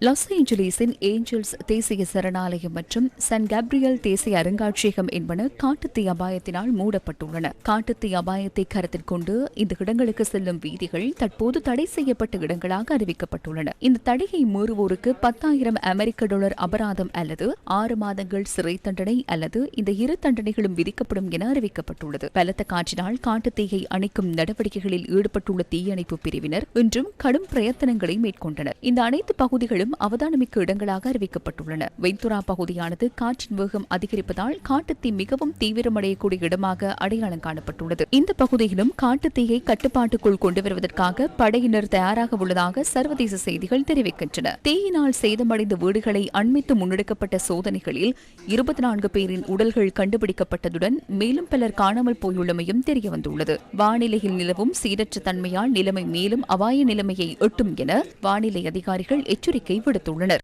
Loss ஏஞ்சலீஸின் Angeles தேசிய சரணாலயம் மற்றும் சன் கேப்ரியல் தேசிய அருங்காட்சியகம் என்பன காட்டுத்தீ அபாயத்தினால் மூடப்பட்டுள்ளன. காட்டுத்தீ அபாயத்தை கருத்தில் கொண்டு இந்த இடங்களுக்கு செல்லும் வீதிகள் தற்போது தடை செய்யப்பட்ட இடங்களாக அறிவிக்கப்பட்டுள்ளன. இந்த தடையை மீறுவோருக்கு பத்தாயிரம் அமெரிக்க டாலர் அபராதம் அல்லது ஆறு மாதங்கள் சிறை தண்டனை அல்லது இந்த இரு தண்டனைகளும் விதிக்கப்படும் என அறிவிக்கப்பட்டுள்ளது. பலத்த காற்றினால் காட்டுத்தீயை அணைக்கும் நடவடிக்கைகளில் ஈடுபட்டுள்ள தீயணைப்பு பிரிவினர் இன்றும் கடும் பிரயத்தனங்களை மேற்கொண்டனர். இந்த அனைத்து பகுதிகளும் அவதானமிக்க இடங்களாக அறிவிக்கப்பட்டுள்ளன. வெந்துரா பகுதியானது காற்றின் வேகம் அதிகரிப்பதால் காட்டுத்தீ மிகவும் தீவிரமடையக்கூடிய இடமாக அடையாளம் காணப்பட்டுள்ளது. இந்த பகுதியிலும் காட்டுத்தீயை கட்டுப்பாட்டுக்குள் கொண்டு வருவதற்காக படையினர் தயாராக உள்ளதாக சர்வதேச செய்திகள் தெரிவிக்கின்றன. தீயினால் சேதமடைந்த வீடுகளை அண்மித்து முன்னெடுக்கப்பட்ட சோதனைகளில் இருபத்தி நான்கு பேரின் உடல்கள் கண்டுபிடிக்கப்பட்டதுடன் மேலும் பலர் காணாமல் போயுள்ளமையும் தெரியவந்துள்ளது. வானிலையில் நிலவும் சீரற்ற தன்மையால் நிலைமை மேலும் அபாய நிலைமையை எட்டும் என வானிலை அதிகாரிகள் எச்சரிக்கை கைவிடுத்துள்ளனர்